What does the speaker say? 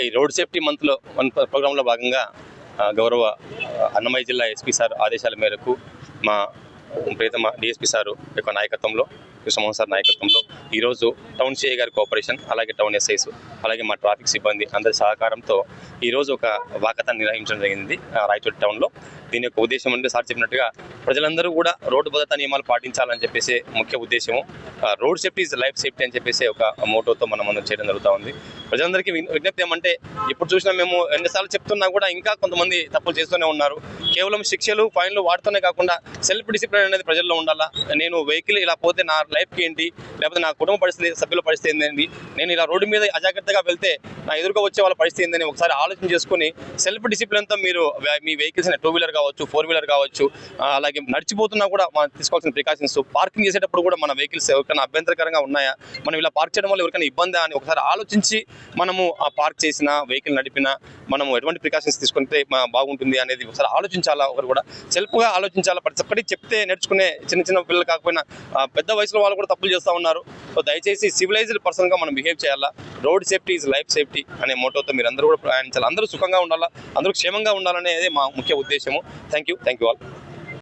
ఈ road safety మంత్లో one ప్రోగ్రాంలో భాగంగా గౌరవ అన్నమయ్య జిల్లా ఎస్పీ సార్ ఆదేశాల మేరకు మా ప్రీతమ డిఎస్పీ సారు యొక్క నాయకత్వంలో కృష్ణమోహన్ సార్ నాయకత్వంలో ఈరోజు టౌన్ సిఐ గారి కోఆపరేషన్ అలాగే టౌన్ ఎస్ఐస్ అలాగే మా ట్రాఫిక్ సిబ్బంది అందరి సహకారంతో ఈరోజు ఒక వాకథాన్ని నిర్వహించడం జరిగింది ఆ, రాయచోటి టౌన్లో దీని యొక్క ఉద్దేశం అంటే సార్ చెప్పినట్టుగా ప్రజలందరూ కూడా రోడ్డు భద్రతా నియమాలు పాటించాలని చెప్పేసి ముఖ్య ఉద్దేశము road safety is life safety అని చెప్పేసి ఒక మోటోతో మనం మనం చేయడం జరుగుతూ ఉంది. ప్రజలందరికీ విజ్ఞప్తి ఏమంటే ఇప్పుడు చూసినా మేము ఎన్నిసార్లు చెప్తున్నా కూడా ఇంకా కొంతమంది తప్పులు చేస్తూనే ఉన్నారు. కేవలం శిక్షలు ఫైన్లు వాడుతూనే కాకుండా సెల్ఫ్ డిసిప్లిన్ అనేది ప్రజల్లో ఉండాలా? నేను వెహికల్ ఇలా పోతే నా లైఫ్కి ఏంటి? లేకపోతే నా కుటుంబ పరిస్థితి సభ్యుల పరిస్థితి ఏంటి నేను ఇలా రోడ్డు మీద అజాగ్రత్తగా వెళ్తే నా ఎదురుగా వచ్చే వాళ్ళ పరిస్థితి ఏందని ఒకసారి ఆలోచన చేసుకుని సెల్ఫ్ డిసిప్లిన్తో మీరు మీ వెహికల్స్ టూ వీలర్ కావచ్చు ఫోర్ వీలర్ కావచ్చు అలాగే నడిచిపోతున్నా కూడా మనం తీసుకోవాల్సిన ప్రికాషన్స్ పార్కింగ్ చేసేటప్పుడు కూడా మన వెహికల్స్ ఎవరికైనా అభ్యంతరకరంగా ఉన్నాయా? మనం ఇలా పార్క్ చేయడం వల్ల ఎవరికైనా ఇబ్బందా అని ఒకసారి ఆలోచించి మనము ఆ పార్క్ చేసిన వెహికల్ నడిపినా మనము ఎటువంటి ప్రికాషన్స్ తీసుకుంటే బాగుంటుంది అనేది ఒకసారి ఆలోచించాలా ఒకరు కూడా? సెల్ఫ్గా ఆలోచించాలా? ప్రతి ఒక్కటి చెప్తే నేర్చుకునే చిన్న చిన్న పిల్లలు కాకపోయినా పెద్ద వయసులో వాళ్ళు కూడా తప్పులు చేస్తూ ఉన్నారు. సో దయచేసి సివిలైజ్డ్ పర్సన్గా మనం బిహేవ్ చేయాలా? Road safety is life safety అనే మోటోతో మీరు అందరూ కూడా ప్రయాణించాలి. అందరూ సుఖంగా ఉండాలా? అందరూ క్షేమంగా ఉండాలనేది మా ముఖ్య ఉద్దేశము. Thank you thank you all